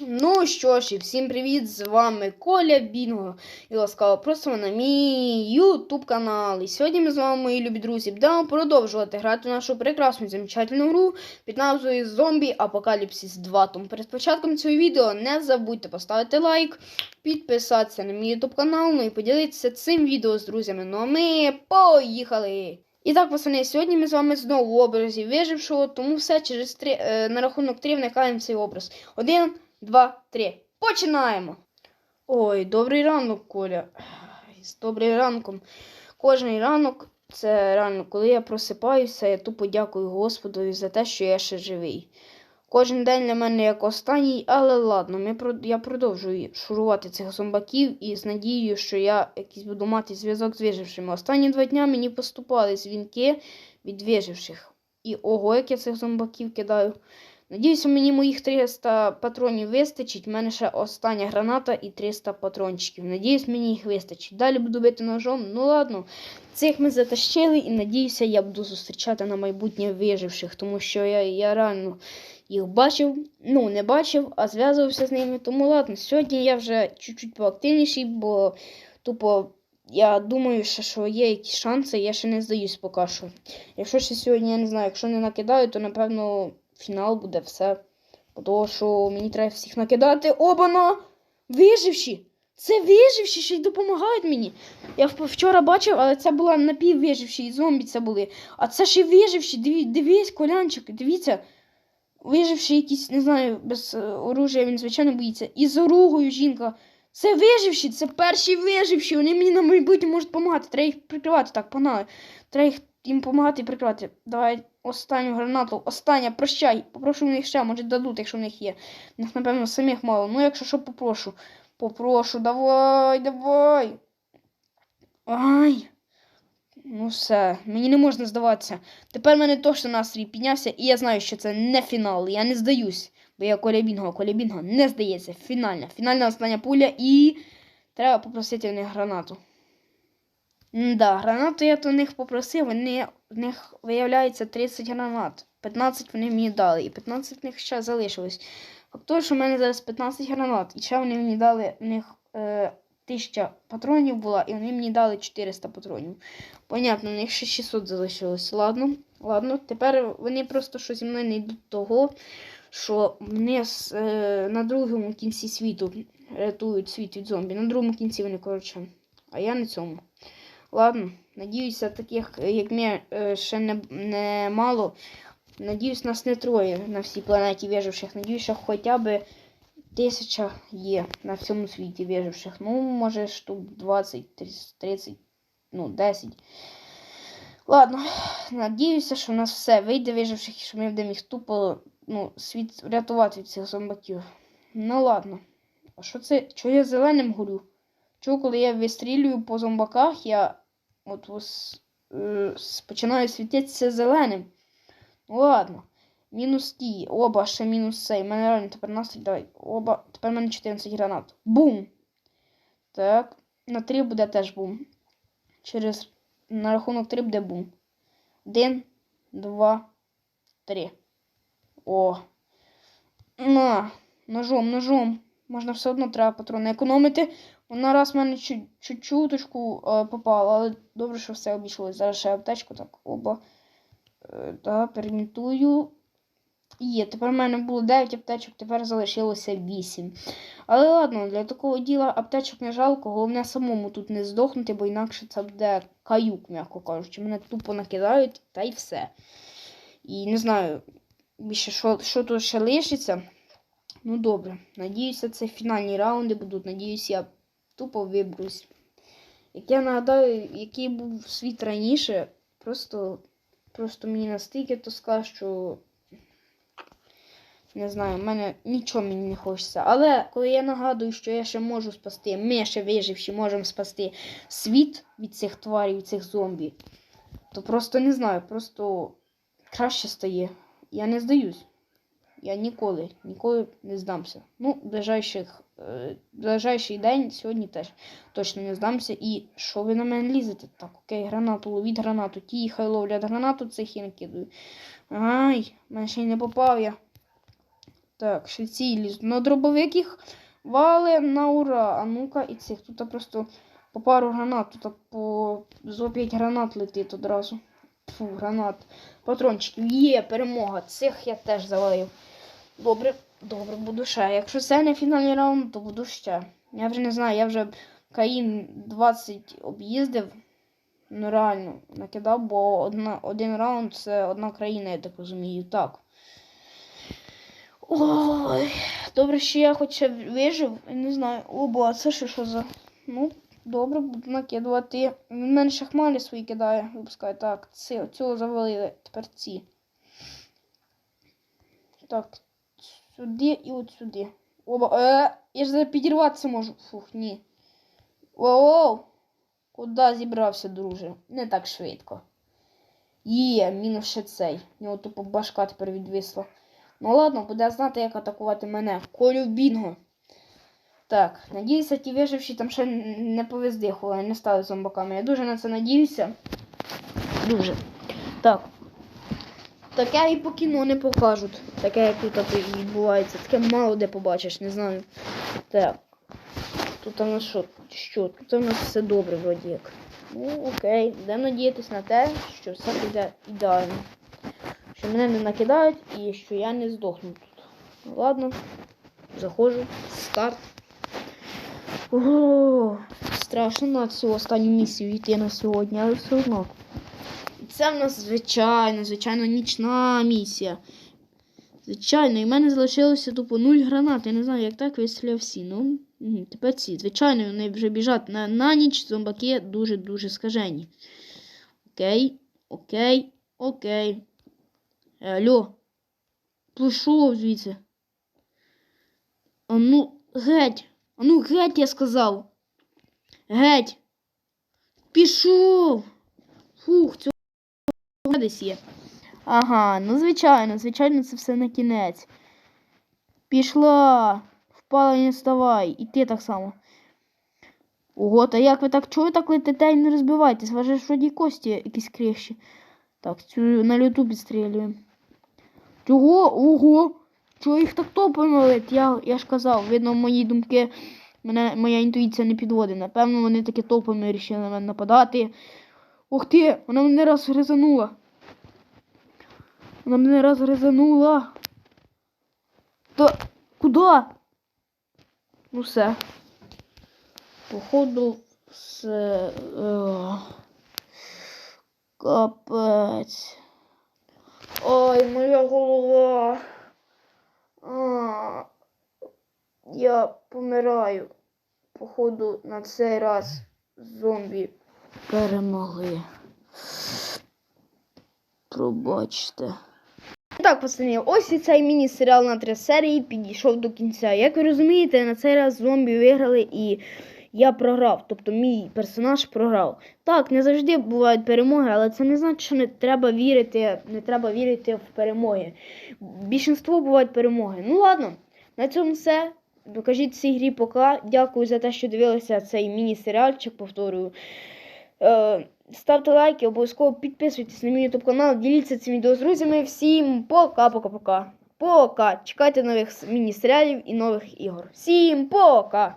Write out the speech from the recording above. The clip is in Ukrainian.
Ну що ж, і всім привіт! З вами Коля Бінго. І ласкаво просимо на мій YouTube канал. І сьогодні ми з вами, мої любі друзі, будемо продовжувати грати в нашу прекрасну замечательну гру під назвою Зомбі Апокаліпсис 2. Тому перед початком цього відео не забудьте поставити лайк, підписатися на мій YouTube канал, ну і поділитися цим відео з друзями. Ну а ми поїхали! І так, пацани, сьогодні ми з вами знову в образі вижившого, тому все через три, е, на рахунок три вникаємо цей образ. Один, два, три. Починаємо. Ой, добрий ранок, Коля. З добрим ранком. Кожний ранок це реально, коли я просипаюся, я тупо дякую Господові за те, що я ще живий. Кожен день для мене як останній, але ладно, ми, я продовжую шурувати цих зомбаків і з надією, що я якийсь буду мати зв'язок з вижившими. Останні два дня мені поступали дзвінки від виживших. І ого, як я цих зомбаків кидаю. Надіюся, мені моїх 300 патронів вистачить. У мене ще остання граната і 300 патрончиків. Надіюсь, мені їх вистачить. Далі буду бити ножом. Ну ладно, цих ми затащили і надіюся, я буду зустрічати на майбутнє виживших, тому що я, я реально їх бачив. Ну, не бачив, а зв'язувався з ними. Тому ладно, сьогодні я вже чуть-чуть поактивніший, бо тупо. Я думаю, що є якісь шанси, я ще не здаюсь поки що. Якщо ще сьогодні, я не знаю, якщо не накидаю, то напевно фінал буде все. Тому що мені треба всіх накидати. Обана! Виживші! Це виживші, що й допомагають мені. Я вчора бачив, але це була напіввиживші, і зомбі це були. А це ще виживші. Диві, дивись, колянчик, дивіться. Виживши якісь, не знаю, без е, оружия, він, звичайно, боїться. І з оругою жінка. Це виживші, це перші виживші. Вони мені на майбутнє можуть допомагати. Треба їх прикривати. Так, погнали. Треба їх їм допомагати і прикривати. Давай останню гранату. Остання, прощай. Попрошу в них ще, може дадуть, якщо в них є. В них, напевно, самих мало. Ну, якщо що, попрошу. Попрошу, давай, давай. Ай. Ну все, мені не можна здаватися. Тепер в мене точно настрій піднявся, і я знаю, що це не фінал. Я не здаюсь. Бо я Коля Бінго, Коля Бінго не здається. Фінальна. Фінальна остання пуля і. Треба попросити в них гранату. Да, гранату я в них попросив, вони, в них виявляється 30 гранат. 15 вони мені дали, і 15 в них ще залишилось. Факт того, що в мене зараз 15 гранат, і ще вони мені дали в них е, 1000 патронів була, і вони мені дали 400 патронів. Понятно, в них ще 600 залишилось. Ладно, ладно. Тепер вони просто що зі мною не йдуть того, що вони е, на другому кінці світу рятують світ від зомбі. На другому кінці вони, коротше. А я на цьому. Ладно, надіюся, таких, як ми, е, ще не, не мало. Надіюсь, нас не троє на всій планеті виживших. Надіюся, хоча б тисяча є на всьому світі виживших. Ну, може, штук 20, 30, ну, 10. Ладно, надіюся, що у нас все вийде виживших, і що ми будемо їх тупо ну, світ врятувати від цих зомбаків. Ну ладно. А що це? Чого я зеленим горю? Чого, коли я вистрілюю по зомбаках, я от ось, е, починаю світитися зеленим. Ну ладно. Мінус ті. Оба ще мінус цей. У мене реально тепер настрій. Давай. Оба. Тепер в мене 14 гранат. Бум! Так. На 3 буде теж бум. Через на рахунок 3 буде бум. Один, два, три. О. На. Ножом, ножом. Можна все одно треба патрони економити. Вона раз в мене чуть- чуть-чуточку е, попала, але добре, що все обійшлося. Зараз ще аптечку, так, оба. Е, да, перемітую. Є, тепер в мене було 9 аптечок, тепер залишилося 8. Але ладно, для такого діла аптечок не жалко, головне самому тут не здохнути, бо інакше це буде каюк, м'яко кажучи. Мене тупо накидають, та й все. І не знаю, більше що, що тут ще лишиться. Ну добре. Надіюся, це фінальні раунди будуть. Надіюсь, я тупо виберусь. Як я нагадаю, який був світ раніше, просто, просто мені настільки тоска, що. Не знаю, в мене нічого мені не хочеться. Але коли я нагадую, що я ще можу спасти, ми ще виживші можемо спасти світ від цих тварів, від цих зомбі, то просто не знаю, просто краще стає. Я не здаюсь. Я ніколи, ніколи не здамся. Ну, ближайших, е, ближайший день сьогодні теж точно не здамся. І що ви на мене лізете? Так, окей, гранату, ловіть гранату. Ті, хай ловлять гранату, цих я накидаю. Ай, мене ще й не попав я. Так, ще лізуть. На дробовик їх вали на ура. А ну-ка, і цих. Тут просто по пару гранат, тут по зо 5 гранат летить одразу. Фу, гранат. Патрончиків. Є, перемога. Цих я теж завалив. Добре, добре, буду ще. Якщо це не фінальний раунд, то буду ще. Я вже не знаю, я вже Каїн 20 об'їздив. Ну реально накидав, бо одна, один раунд це одна країна, я так розумію. Так. Ой, добре, що я хоч ще вижив. Я Не знаю. О, а це що, що за. Ну, добре, буду накидувати. Він мене шахмалі свої кидає, випускає. Так, цього завалили. Тепер ці. Так, сюди і от сюди. Оба. Е, я ж зараз підірватися можу. Фух, ні. Воу! Куда зібрався, друже? Не так швидко. Є, мінус ще цей. У нього тупо башка тепер відвисла. Ну ладно, буде знати, як атакувати мене. Колю бінго. Так, надіюся, ті виживші там ще не повездихували, не стали зомбаками. Я дуже на це надіюся. Дуже. Так. Таке і по кіно не покажуть. Таке, як тут відбувається. Таке мало де побачиш, не знаю. Так. Тут у нас що? Що? Тут у нас все добре, вроді як. Ну, окей. Будемо надіятися на те, що все піде ідеально. Що мене не накидають і що я не здохну тут. Ну, ладно. Заходжу. Старт. Ого, страшно на цю останню місію йти на сьогодні, але все одно. І це в нас звичайно, звичайно, нічна місія. Звичайно, і в мене залишилося тупо 0 гранат. Я не знаю, як так вистріляв всі. Ну, тепер ці. Звичайно, вони вже біжать на, на ніч, зомбаки дуже-дуже скажені. Окей, окей, окей. Е, Алло. Пішов звідси. А ну, геть. А ну, геть, я сказав. Геть. Пішов. Фух, цього десь є. Ага, ну звичайно, звичайно, це все на кінець. Пішла. Впала і не вставай. І ти так само. Ого, та як ви так чого так летите і не розбивайтесь? Ваше ж вроді кості якісь кращі. Так, цю на люту підстрілюємо. Чого? Ого! Чого їх так топами лить? Я, я ж казав, видно, мої думки, мене, моя інтуїція не підводить. Напевно, вони таки топами вирішили на мене нападати. Ух ти! Вона мене раз гризанула. Вона мене раз гризанула. Та куди? Ну все. Походу, все. Е, капець. Ой, моя голова. А, я помираю. Походу, на цей раз зомбі перемогли. Пробачте. Так, пацани, ось і цей міні-серіал на три серії підійшов до кінця. Як ви розумієте, на цей раз зомбі виграли і я програв. Тобто мій персонаж програв. Так, не завжди бувають перемоги, але це не значить, що не треба вірити, не треба вірити в перемоги. Більшинство бувають перемоги. Ну ладно, на цьому все. Докажіть цій грі пока. Дякую за те, що дивилися цей міні-серіальчик, повторюю. Е, ставте лайки, обов'язково підписуйтесь на мій YouTube канал, діліться цим відео з друзями. Всім пока-пока-пока. Пока. Чекайте нових міні-серіалів і нових ігор. Всім пока!